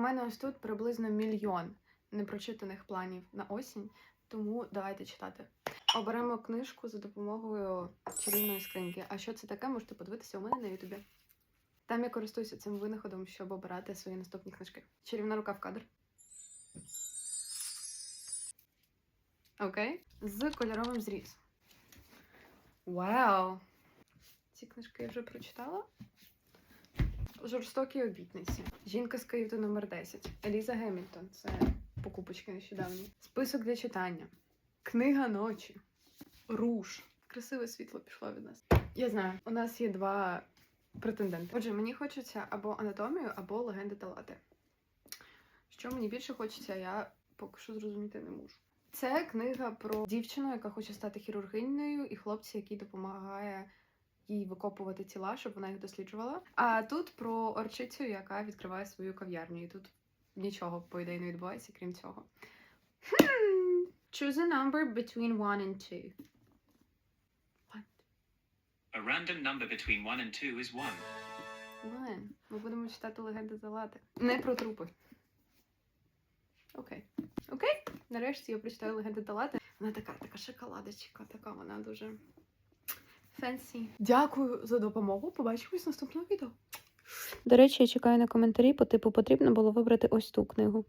мене ось тут приблизно мільйон непрочитаних планів на осінь, тому давайте читати. Оберемо книжку за допомогою чарівної скриньки. А що це таке, можете подивитися у мене на Ютубі. Там я користуюся цим винаходом, щоб обирати свої наступні книжки. Чарівна рука в кадр. Окей. З кольоровим зріз. Вау! Ці книжки я вже прочитала. Жорстокі обітниці. Жінка з Київту номер 10. Еліза Гемільтон. Це покупочки нещодавні. Список для читання. Книга ночі. Руш. Красиве світло пішло від нас. Я знаю, у нас є два претенденти. Отже, мені хочеться або анатомію, або легенди Талати. Що мені більше хочеться, я поки що зрозуміти не можу. Це книга про дівчину, яка хоче стати хірургинею, і хлопця, який допомагає їй викопувати тіла, щоб вона їх досліджувала. А тут про орчицю, яка відкриває свою кав'ярню. І тут нічого, по ідеї, не відбувається, крім цього. Hmm. Choose a number between 1 and 2. What? A random number between 1 and 2 is 1. Блин, ми будемо читати легенди Залати. Не про трупи. Окей. Окей. Нарешті я прочитаю легенди Талати. Вона така, така шоколадочка, така вона дуже фенсі. Дякую за допомогу. Побачимось в наступному відео. До речі, я чекаю на коментарі по типу потрібно було вибрати ось ту книгу.